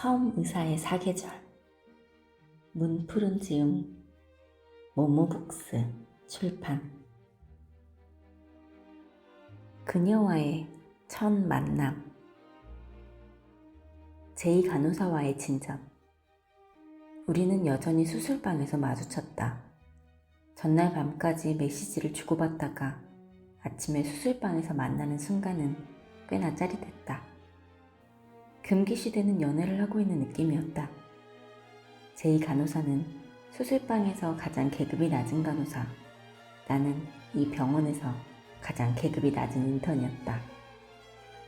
섬 의사의 사계절 문푸른 지음 모모북스 출판 그녀와의 첫 만남 제2 간호사와의 진전 우리는 여전히 수술방에서 마주쳤다. 전날 밤까지 메시지를 주고받다가 아침에 수술방에서 만나는 순간은 꽤나 짜릿했다. 금기시되는 연애를 하고 있는 느낌이었다. 제2 간호사는 수술방에서 가장 계급이 낮은 간호사, 나는 이 병원에서 가장 계급이 낮은 인턴이었다.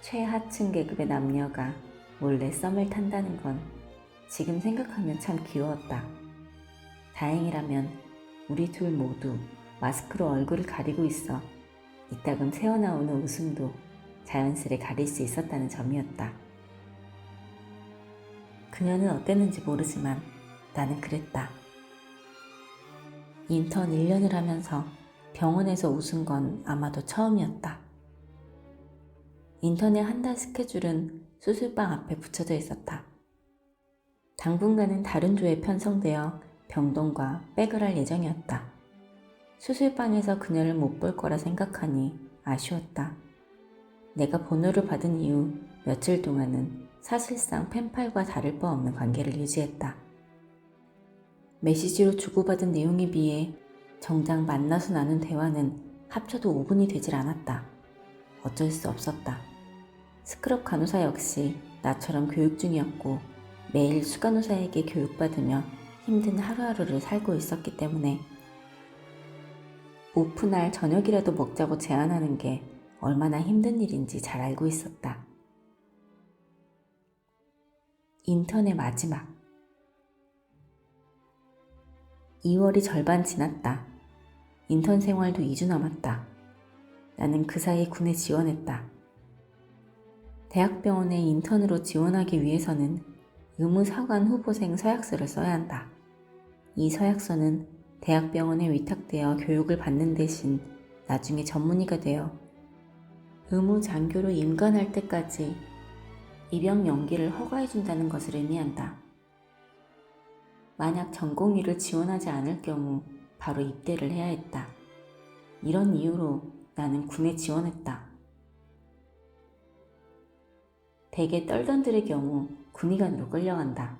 최하층 계급의 남녀가 몰래 썸을 탄다는 건 지금 생각하면 참 귀여웠다. 다행이라면 우리 둘 모두 마스크로 얼굴을 가리고 있어 이따금 새어나오는 웃음도 자연스레 가릴 수 있었다는 점이었다. 그녀는 어땠는지 모르지만 나는 그랬다. 인턴 1년을 하면서 병원에서 웃은 건 아마도 처음이었다. 인턴의 한 달 스케줄은 수술방 앞에 붙여져 있었다. 당분간은 다른 조에 편성되어 병동과 백을 할 예정이었다. 수술방에서 그녀를 못 볼 거라 생각하니 아쉬웠다. 내가 번호를 받은 이후 며칠 동안은 사실상 펜팔과 다를 바 없는 관계를 유지했다. 메시지로 주고받은 내용에 비해 정작 만나서 나눈 대화는 합쳐도 5분이 되질 않았다. 어쩔 수 없었다. 스크럽 간호사 역시 나처럼 교육 중이었고 매일 수간호사에게 교육받으며 힘든 하루하루를 살고 있었기 때문에 오픈할 저녁이라도 먹자고 제안하는 게 얼마나 힘든 일인지 잘 알고 있었다. 인턴의 마지막 2월이 절반 지났다. 인턴 생활도 2주 남았다. 나는 그 사이 군에 지원했다. 대학병원에 인턴으로 지원하기 위해서는 의무사관 후보생 서약서를 써야 한다. 이 서약서는 대학병원에 위탁되어 교육을 받는 대신 나중에 전문의가 되어 의무 장교로 임관할 때까지 입영 연기를 허가해준다는 것을 의미한다. 만약 전공의를 지원하지 않을 경우 바로 입대를 해야 했다. 이런 이유로 나는 군에 지원했다. 대개 떨던들의 경우 군의관으로 끌려간다.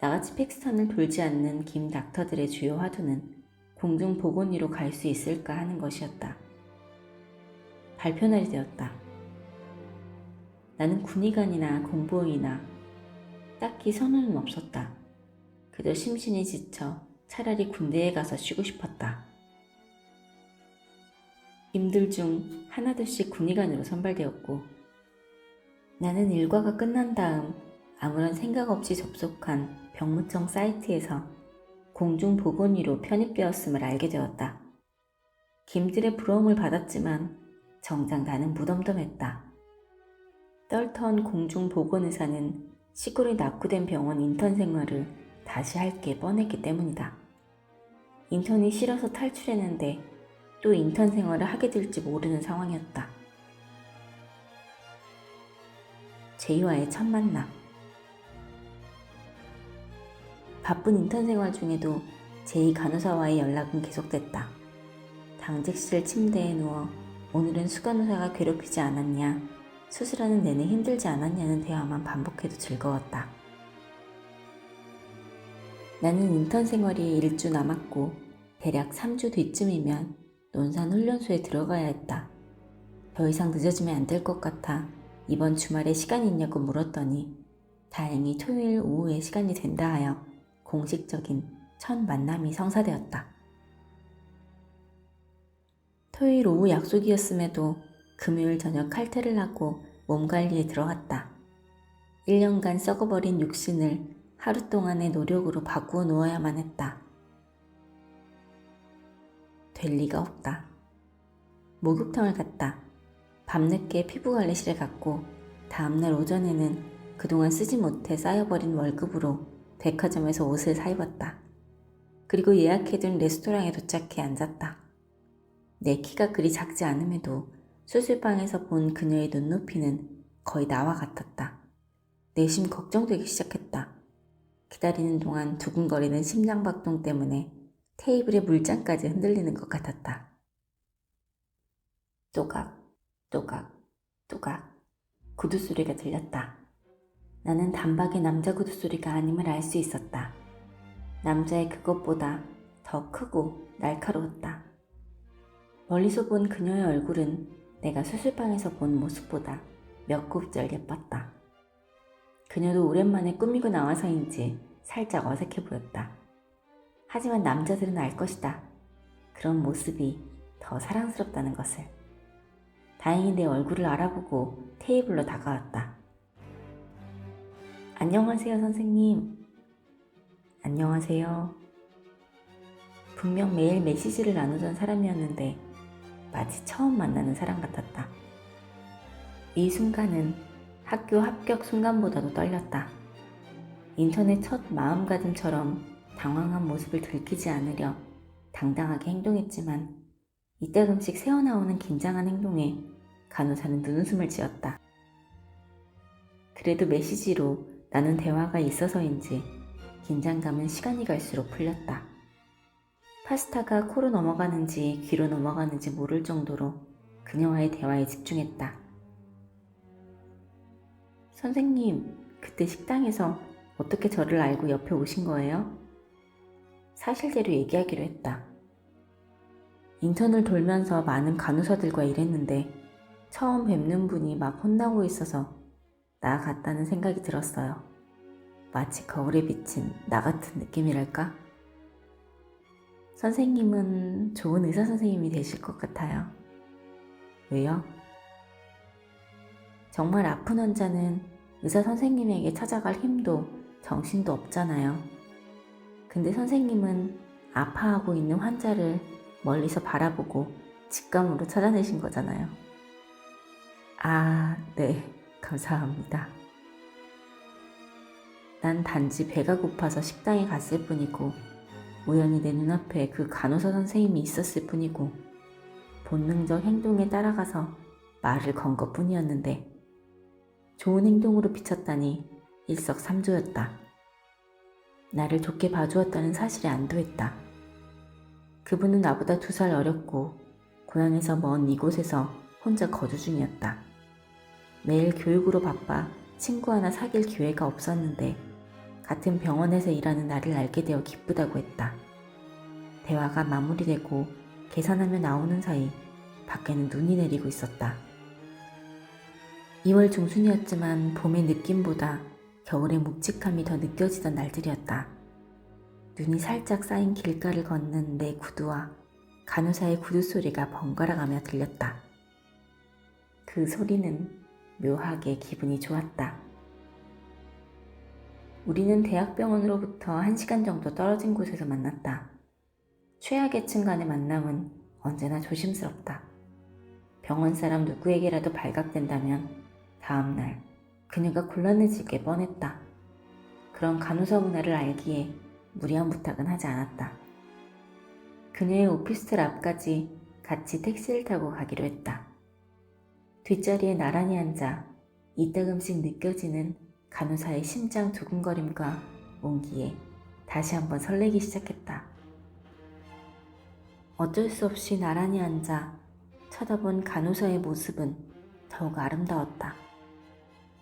나같이 팩스턴을 돌지 않는 김 닥터들의 주요 화두는 공중보건의로 갈 수 있을까 하는 것이었다. 발표날이 되었다. 나는 군의관이나 공보의나 딱히 선호는 없었다. 그저 심신이 지쳐 차라리 군대에 가서 쉬고 싶었다. 임들 중 하나둘씩 군의관으로 선발되었고 나는 일과가 끝난 다음 아무런 생각 없이 접속한 병무청 사이트에서 공중보건의로 편입되었음을 알게 되었다. 김들의 부러움을 받았지만 정작 나는 무덤덤했다. 떨턴 공중보건의사는 시골에 낙후된 병원 인턴 생활을 다시 할 게 뻔했기 때문이다. 인턴이 싫어서 탈출했는데 또 인턴 생활을 하게 될지 모르는 상황이었다. 제이와의 첫 만남. 바쁜 인턴 생활 중에도 제이 간호사와의 연락은 계속됐다. 당직실 침대에 누워 오늘은 수간호사가 괴롭히지 않았냐, 수술하는 내내 힘들지 않았냐는 대화만 반복해도 즐거웠다. 나는 인턴 생활이 일주 남았고 대략 3주 뒤쯤이면 논산 훈련소에 들어가야 했다. 더 이상 늦어지면 안 될 것 같아 이번 주말에 시간이 있냐고 물었더니 다행히 토요일 오후에 시간이 된다 하여 공식적인 첫 만남이 성사되었다. 토요일 오후 약속이었음에도 금요일 저녁 칼퇴를 하고 몸 관리에 들어갔다. 1년간 썩어버린 육신을 하루 동안의 노력으로 바꾸어 놓아야만 했다. 될 리가 없다. 목욕탕을 갔다. 밤늦게 피부관리실에 갔고 다음날 오전에는 그동안 쓰지 못해 쌓여버린 월급으로 백화점에서 옷을 사입었다. 그리고 예약해둔 레스토랑에 도착해 앉았다. 내 키가 그리 작지 않음에도 수술방에서 본 그녀의 눈높이는 거의 나와 같았다. 내심 걱정되기 시작했다. 기다리는 동안 두근거리는 심장박동 때문에 테이블의 물장까지 흔들리는 것 같았다. 또각, 또각, 또각. 구두 소리가 들렸다. 나는 단박에 남자 구두 소리가 아님을 알 수 있었다. 남자의 그것보다 더 크고 날카로웠다. 멀리서 본 그녀의 얼굴은 내가 수술방에서 본 모습보다 몇 곱절 예뻤다. 그녀도 오랜만에 꾸미고 나와서인지 살짝 어색해 보였다. 하지만 남자들은 알 것이다. 그런 모습이 더 사랑스럽다는 것을. 다행히 내 얼굴을 알아보고 테이블로 다가왔다. 안녕하세요, 선생님. 안녕하세요. 분명 매일 메시지를 나누던 사람이었는데 마치 처음 만나는 사람 같았다. 이 순간은 학교 합격 순간보다도 떨렸다. 인터넷 첫 마음가짐처럼 당황한 모습을 들키지 않으려 당당하게 행동했지만 이따금씩 새어나오는 긴장한 행동에 간호사는 눈웃음을 지었다. 그래도 메시지로 나눈 대화가 있어서인지 긴장감은 시간이 갈수록 풀렸다. 파스타가 코로 넘어가는지 귀로 넘어가는지 모를 정도로 그녀와의 대화에 집중했다. 선생님, 그때 식당에서 어떻게 저를 알고 옆에 오신 거예요? 사실대로 얘기하기로 했다. 인턴을 돌면서 많은 간호사들과 일했는데 처음 뵙는 분이 막 혼나고 있어서 나 같다는 생각이 들었어요. 마치 거울에 비친 나 같은 느낌이랄까? 선생님은 좋은 의사 선생님이 되실 것 같아요. 왜요? 정말 아픈 환자는 의사 선생님에게 찾아갈 힘도 정신도 없잖아요. 근데 선생님은 아파하고 있는 환자를 멀리서 바라보고 직감으로 찾아내신 거잖아요. 아, 네. 감사합니다. 난 단지 배가 고파서 식당에 갔을 뿐이고, 우연히 내 눈앞에 그 간호사 선생님이 있었을 뿐이고, 본능적 행동에 따라가서 말을 건 것 뿐이었는데, 좋은 행동으로 비쳤다니 일석삼조였다. 나를 좋게 봐주었다는 사실에 안도했다. 그분은 나보다 두 살 어렸고, 고향에서 먼 이곳에서 혼자 거주 중이었다. 매일 교육으로 바빠 친구 하나 사귈 기회가 없었는데 같은 병원에서 일하는 나를 알게 되어 기쁘다고 했다. 대화가 마무리되고 계산하며 나오는 사이 밖에는 눈이 내리고 있었다. 2월 중순이었지만 봄의 느낌보다 겨울의 묵직함이 더 느껴지던 날들이었다. 눈이 살짝 쌓인 길가를 걷는 내 구두와 간호사의 구두 소리가 번갈아가며 들렸다. 그 소리는 묘하게 기분이 좋았다. 우리는 대학병원으로부터 한 시간 정도 떨어진 곳에서 만났다. 최악의층 간의 만남은 언제나 조심스럽다. 병원 사람 누구에게라도 발각된다면 다음날 그녀가 곤란해지게 뻔했다. 그런 간호사 문화를 알기에 무리한 부탁은 하지 않았다. 그녀의 오피스텔 앞까지 같이 택시를 타고 가기로 했다. 뒷자리에 나란히 앉아 이따금씩 느껴지는 간호사의 심장 두근거림과 온기에 다시 한번 설레기 시작했다. 어쩔 수 없이 나란히 앉아 쳐다본 간호사의 모습은 더욱 아름다웠다.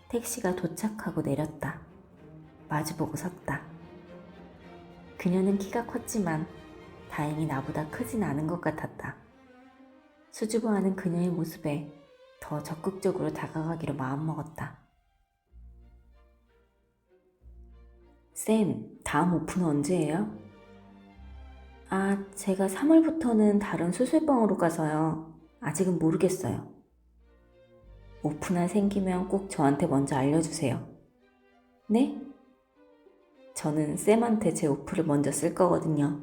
택시가 도착하고 내렸다. 마주보고 섰다. 그녀는 키가 컸지만 다행히 나보다 크진 않은 것 같았다. 수줍어하는 그녀의 모습에 더 적극적으로 다가가기로 마음먹었다. 쌤, 다음 오픈은 언제예요? 아, 제가 3월부터는 다른 수술방으로 가서요. 아직은 모르겠어요. 오픈할 생기면 꼭 저한테 먼저 알려주세요. 네? 저는 쌤한테 제 오프를 먼저 쓸 거거든요.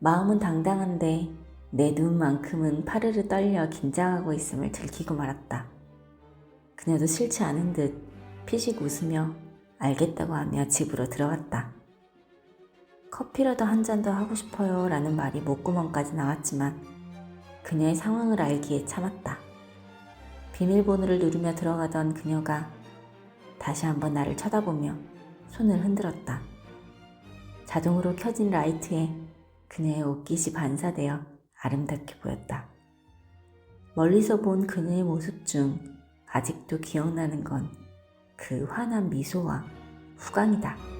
마음은 당당한데 내 눈만큼은 파르르 떨려 긴장하고 있음을 들키고 말았다. 그녀도 싫지 않은 듯 피식 웃으며 알겠다고 하며 집으로 들어갔다. 커피라도 한 잔 더 하고 싶어요 라는 말이 목구멍까지 나왔지만 그녀의 상황을 알기에 참았다. 비밀번호를 누르며 들어가던 그녀가 다시 한번 나를 쳐다보며 손을 흔들었다. 자동으로 켜진 라이트에 그녀의 옷깃이 반사되어 아름답게 보였다. 멀리서 본 그녀의 모습 중 아직도 기억나는 건 그 환한 미소와 후광이다.